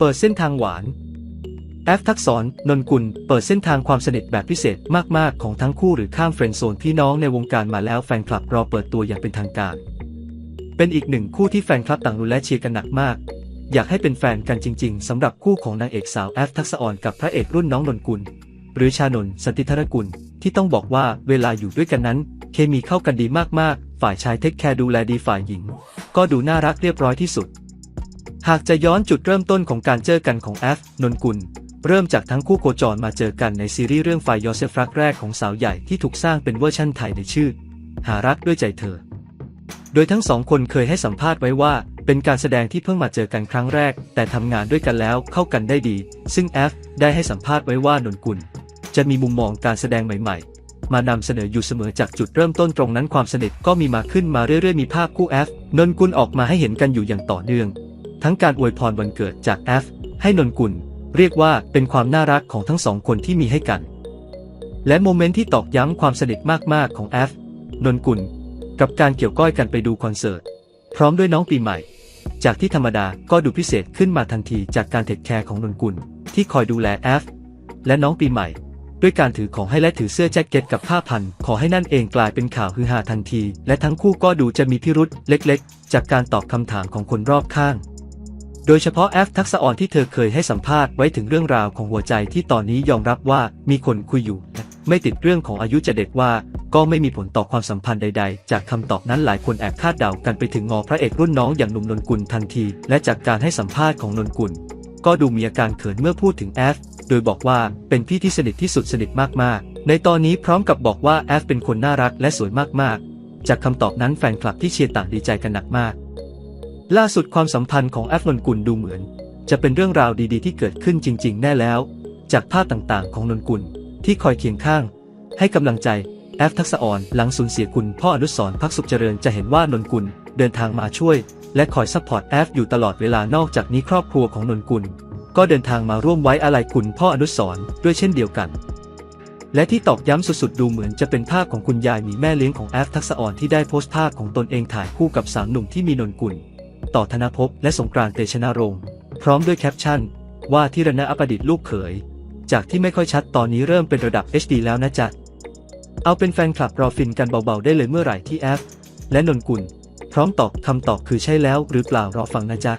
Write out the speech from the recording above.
เปิดเส้นทางหวาน แอฟทักษรนนกุล เปิดเส้นทางความสนิทแบบพิเศษมาก ๆ ของทั้งคู่หรือข้ามเฟรนด์โซนพี่น้องในวงการมาแล้วแฟนคลับรอเปิดตัวอย่างเป็นทางการ เป็นอีกหนึ่งคู่ที่แฟนคลับต่างรุนและเชียร์กันหนักมาก อยากให้เป็นแฟนกันจริง ๆสำหรับคู่ของนางเอกสาวแอฟทักษรกับพระเอกรุ่นน้องนนกุล หรือชานนท์สันติธรกุล ที่ต้องบอกว่าเวลาอยู่ด้วยกันนั้น เคมีเข้ากันดีมากๆ ฝ่ายชายเทคแคร์ดูแลดีฝ่ายหญิง ก็ดูน่ารักเรียบร้อยที่สุด หากจะย้อนจุดเริ่มต้นของการเจอกันของแอฟนนกุล เริ่มจากทั้งคู่โคจรมาเจอกันในซีรีส์เรื่องไฟยอเซฟรักแรกของสาวใหญ่ที่ถูกสร้างเป็นเวอร์ชั่นไทยในชื่อ หารักด้วยใจเธอ โดยทั้งสองคนเคยให้สัมภาษณ์ไว้ว่า เป็นการแสดงที่เพิ่งมาเจอกันครั้งแรก แต่ทำงานด้วยกันแล้วเข้ากันได้ดี ซึ่งแอฟได้ให้สัมภาษณ์ไว้ว่านนกุล จะมีมุมมองการแสดงใหม่ ๆมานำเสนออยู่เสมอจากจุดเริ่มต้นตรงนั้นความสนิทก็มีมาขึ้นมาเรื่อยๆ มีภาพคู่แอฟนนกุลออกมาให้เห็นกันอยู่อย่างต่อเนื่อง ทั้งการอวยพรวันเกิดจากแอฟให้นนกุล เรียกว่าเป็นความน่ารักของทั้งสองคนที่มีให้กัน และโมเมนต์ที่ตอกย้ำความสนิทมากๆของแอฟนนกุล กับการเกี่ยวก้อยกันไปดูคอนเสิร์ต พร้อมด้วยน้องปีใหม่ จากที่ธรรมดาก็ดูพิเศษขึ้นมาทันทีจากการเทคแคร์ของนนกุล ที่คอยดูแลแอฟและน้องปีใหม่ด้วยการถือของให้และถือเสื้อแจ็คเก็ตกับผ้าพัน ขอให้นั่นเองกลายเป็นข่าวฮือฮาทันที และทั้งคู่ก็ดูจะมีพิรุษเล็กๆ จากการตอบคำถามของคนรอบข้าง โดยเฉพาะแอฟทักษะอ่อนที่เธอเคยให้สัมภาษณ์ไว้ถึงเรื่องราวของหัวใจที่ตอนนี้ยอมรับว่ามีคนคุยอยู่ ไม่ติดเรื่องของอายุจะเด็กว่า ก็ไม่มีผลต่อความสัมพันธ์ใด ๆ จากคำตอบนั้นหลายคนแอบคาดเดากันไปถึงงอพระเอกรุ่นน้องอย่างหนุ่มนนกุลทันที และจากการให้สัมภาษณ์ของนนกุล ก็ดูมีอาการเขินเมื่อพูดถึงแอฟโดยบอกว่าเป็นพี่ที่สนิทที่สุดสนิทมากๆ ในตอนนี้พร้อมกับบอกว่าแอฟเป็นคนน่ารักและสวยมากๆ จากคำตอบนั้นแฟนคลับที่เชียร์ต่างดีใจกันหนักมาก ล่าสุดความสัมพันธ์ของแอฟนนกุลดูเหมือน จะเป็นเรื่องราวดีๆ ที่เกิดขึ้นจริง ๆ แน่แล้ว จากภาพต่างๆ ของนนกุลที่คอยเคียงข้าง ให้กำลังใจแอฟทักษะอ่อนหลังสูญเสียคุณพ่ออนุสรณ์พักสุขเจริญจะเห็นว่านนกุลเดินทางมาช่วย และคอยซัพพอร์ตแอฟอยู่ตลอดเวลานอกจากนี้ครอบครัวของนนกุล ก็เดินทางมาร่วมไว้อาลัยคุณพ่ออนุสรณ์ด้วยเช่นเดียวกัน และที่ตอกย้ำสุดๆดูเหมือนจะเป็นภาพของคุณยายมีแม่เลี้ยงของแอฟทักษะอ่อนที่ได้โพสต์ภาพของตนเองถ่ายคู่กับสามหนุ่มที่มีนนกุล ต่อธนภพและสงกรานต์เตชะนารงค์พร้อมด้วยแคปชั่น ว่าที่รณะอประดิษฐ์ลูกเขย จากที่ไม่ค่อยชัดตอนนี้เริ่มเป็นระดับ HD แล้วนะจ๊ะ เอาเป็นแฟนคลับรอฟินกันเบาๆได้เลยเมื่อไหร่ที่แอฟและนนกุล พร้อมตอบคำตอบคือใช่แล้วหรือเปล่ารอฟังนะจ๊ะ